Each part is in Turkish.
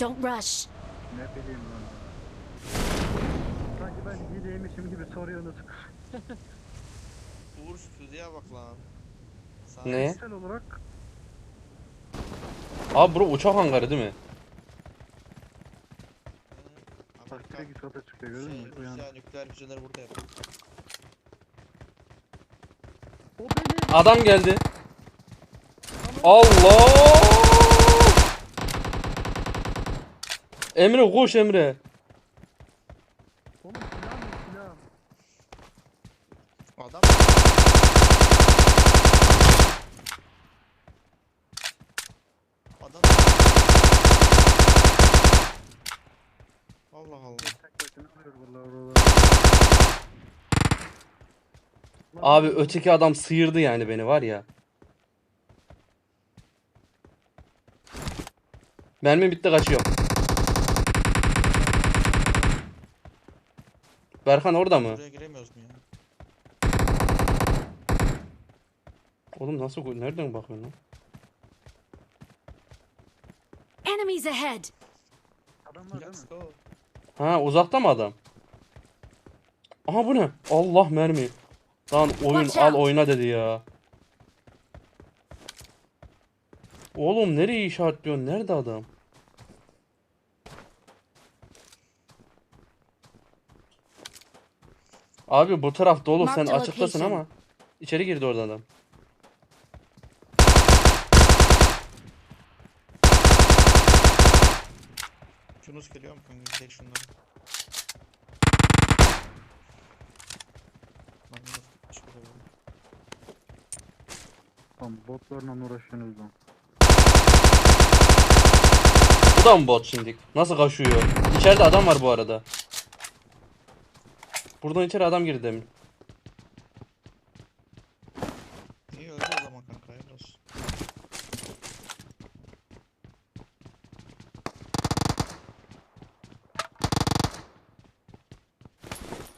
Don't rush. Ne bileyim lan. Sanki ben hileymişim gibi soruyorsunuz. Uğur şu füzeye bak lan. Sağ Ne? Fiziksel olarak Abi bura uçak hangarı değil mi? taktiğe Amerika git ata çıkıyor gördün şey, mü? Uyan. Rusya nükleer füzeleri burada yapıyor. O. Adam geldi. Allah! Emre koş Emre. Oğlum silah mı silah? Adam Adam Allah Allah. Vallahi oralar. Abi öteki adam sıyırdı yani beni var ya. Mermi bitti kaçıyor. Berkan orada mı? Buraya giremiyoruz mu ya? Oğlum nasıl nereden bakıyorsun lan? Enemies ahead. Adam var değil mi? Let's go. Ha uzakta mı adam? Aha bu ne? Allah mermi. Lan oyun Watch al out. oyna dedi ya. Oğlum nereye işaretliyorsun? Nerede adam? Abi bu taraf dolu Mark sen the açıktasın location. ama içeri girdi oradan adam. Yunus geliyor mu kanka? Gidelim şunları. Lan Yunus. Tamam botlarla uğraşıyorsunuz lan. Bu da mı bot şimdi? Nasıl kaçıyor? İçeride adam var bu arada. Buradan içeri adam girdi demin. İyi öldü o zaman kanka hayırlı olsun.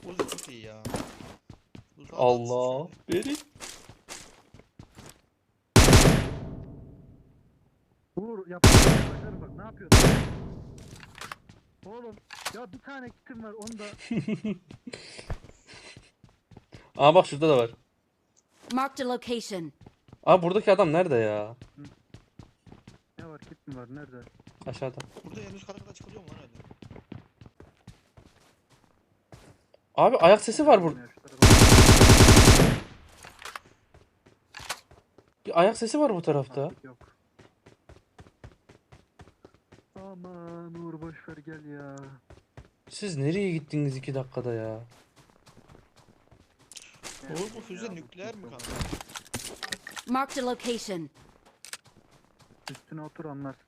Uzi çok iyi ya. Uzi Allah. Beri. Vur yap. Bak ne yapıyorsun? Oğlum ya bir tane kitim var onu da Aa bak şurada da var. Marked a location. Abi buradaki adam nerede ya? ne var kit mi var nerede? Aşağıda. Burada en üst kata çıkılıyor mu lan öyle? Abi ayak sesi var burada. Bir ayak sesi var bu tarafta. Artık Yok. Boşver gel ya. Siz nereye gittiniz iki dakikada ya? Uğur bu füze nükleer mi kanka? Marked a location. Üstüne otur anlarsın.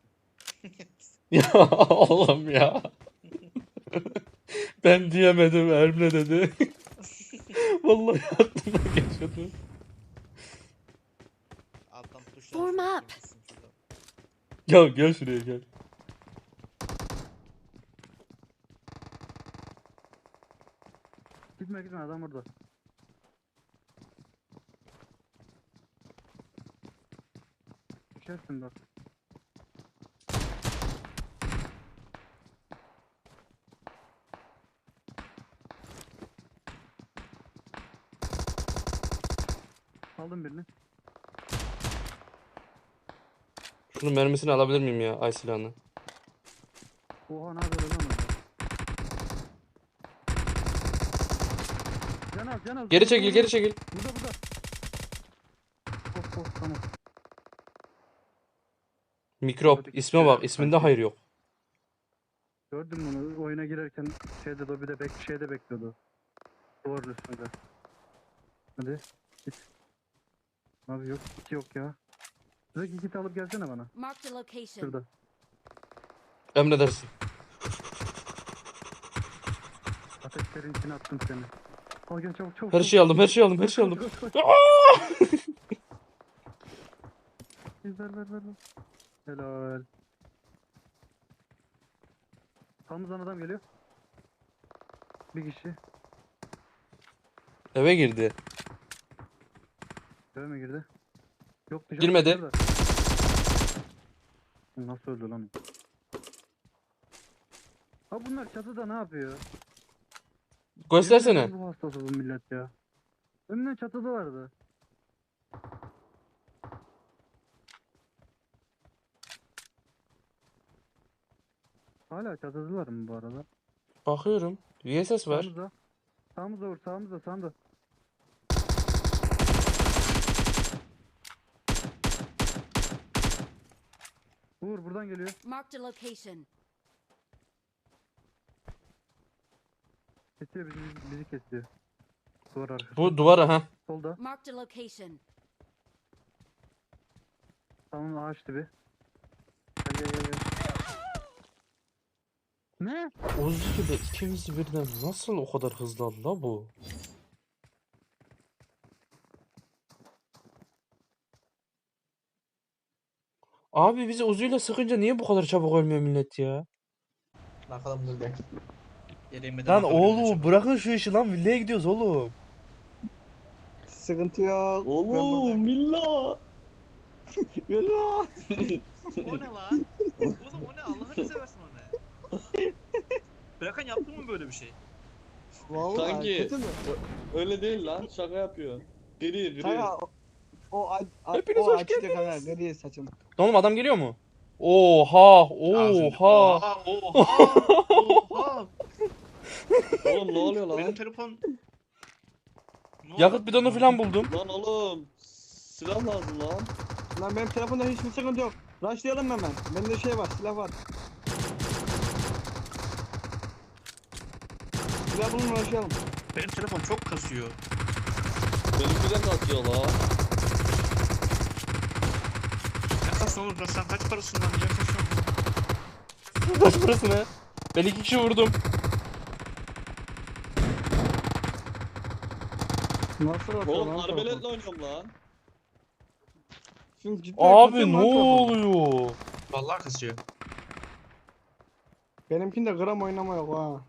Ya Allah'ım ya. ben diyemedim Emre dedi. Vallahi. Alttan tuşlar. Form up. Gel gel şuraya gel. Gitme adam burada. Düşersin bak. Aldım birini. Şunun mermisini alabilir miyim ya ay silahını? Oha ne haber lan orada? Can. Geri çekil geri çekil. Burada burada. Of of tamam. Mikrop isme silah bak isminde hayır yok. Gördün mü onu? Oyuna girerken şeyde lobide bek şeyde bekliyordu. Duvarın üstünde. Hadi git. Abi yok kit yok ya. Şuradaki kiti alıp gelsene bana. Marked a location. Şurada. Emredersin. Ateşlerin içine attım seni. Al gel çabuk çabuk. Her şeyi aldım her şeyi aldım her şeyi aldım. Ver ver ver. ver. Helal. Sağımızdan adam geliyor. Bir kişi. Eve girdi. Eve mi girdi? Yok dışarı Girmedi. dışarıda. Nasıl öldü lan? Ha bunlar çatıda ne yapıyor? Göstersene. Bu hastası bu millet ya. Önüne çatıda vardı. Hala çatıdılar mı bu arada? Bakıyorum. VSS var. Sağımıza. Sağımıza vur sağımıza sağımıza. Vur buradan geliyor. Marked a location. Kesiyor bizi, bizi kesiyor. Duvar arkası. Bu duvara ha. Solda. Marked a location. Tamam ağaç dibi. Gel gel gel gel. Ne? Uzi gibi ikimizi birden nasıl o kadar hızlı aldı la bu? Abi bizi uzuyla sıkınca niye bu kadar çabuk ölmüyor millet ya? Bakalım dur be. Yeleğime de Lan oğlum bırakın şu işi lan villaya gidiyoruz oğlum. Sıkıntı yok. Oğlum Milla. Milla. O ne lan? Oğlum o ne? Allah'ını seversin o ne? Bırakan yaptın mı böyle bir şey? Vallahi Kanki. kötü mü? Öyle değil lan şaka yapıyor. Gri gri. Kanka o o a- a- Hepiniz o hoş açtı geldiniz. gri saçım. Lan Oğlum adam geliyor mu? Oha oha. Oha! Oha! Oha! Oğlum ne oluyor lan? Benim telefon... Ne? Yakıt bidonu falan buldum. Lan oğlum. Silah lazım lan. Lan benim telefonda hiçbir sıkıntı yok. Rushlayalım hemen. Bende şey var silah var. Silah bulun rushlayalım. Benim telefon çok kasıyor. Benimki de kasıyor la. Ne kasın oğlum? Sen- kaç parasın lan? Ne kasıyorsun? Kaç parası ne? Ben iki kişi vurdum. Nasıl atıyor Oğlum lan arbeletle oynuyorum lan. Şimdi cidden Abi ne oluyor? Vallahi kasıyor. Benimkinde gram oynama yok ha.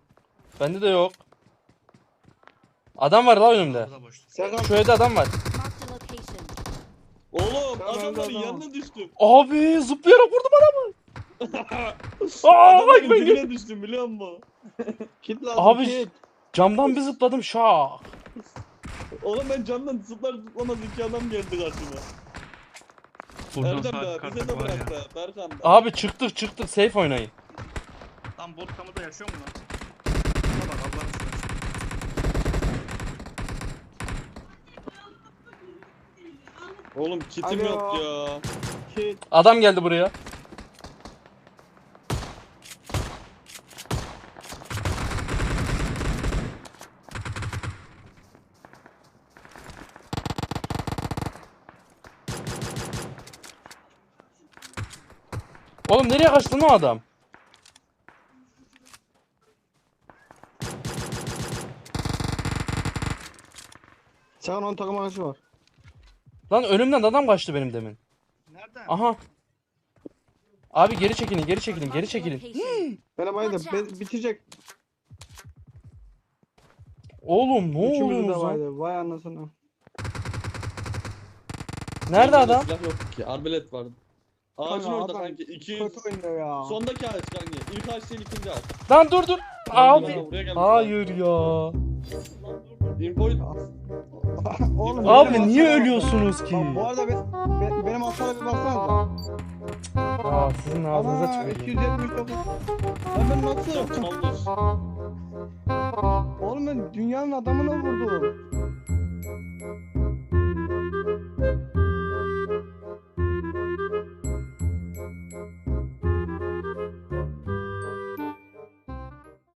Bende de yok. Adam var la önümde. Bu da boş. Serkan Şu evde adam var. Marked a location. Oğlum Tamam, adamların tamam. yanına düştüm. Abi zıplayarak vurdum adamı. Aa bak Adamların ben dibine düştüm biliyor musun? Abi kit. camdan bir zıpladım şak. Oğlum ben camdan zıplar zıplamaz iki adam geldi karşıma. Buradan Erdem saat bize kartı de var ya. bırak be Berkan be. Abi çıktık çıktık safe oynayın. Lan bot kamuda yaşıyor mu lan? Şuna bak Allah'ını seversen. Oğlum kitim Alo. yok ya. Kit. Adam geldi buraya. Oğlum nereye kaçtı lan o adam? Serkan onun takım arkadaşı var. Lan önümden adam kaçtı benim demin. Nereden? Aha. Abi geri çekilin, geri çekilin, geri çekilin. Bana baydı. Watch Be- out. bitirecek. Oğlum ne Üçümüzü de oluyor lan? Vay anasını. Nerede adam? Silah yok ki. Arbelet vardı. Ağacın orada adam kanki. 200. Kötü oynuyor ya. Sondaki ağaç kanki. İlk ağaç değil ikinci ağaç. Lan dur dur. Abi. Hayır ya. Oğlum, Abi niye ölüyorsunuz ki? Bu arada ben, ben, benim hasara bir baksanıza. Aa sizin ağzınıza tüküreyim. 279. Lan ben nasıl? Çalmış. Oğlum ben dünyanın adamına vurdum.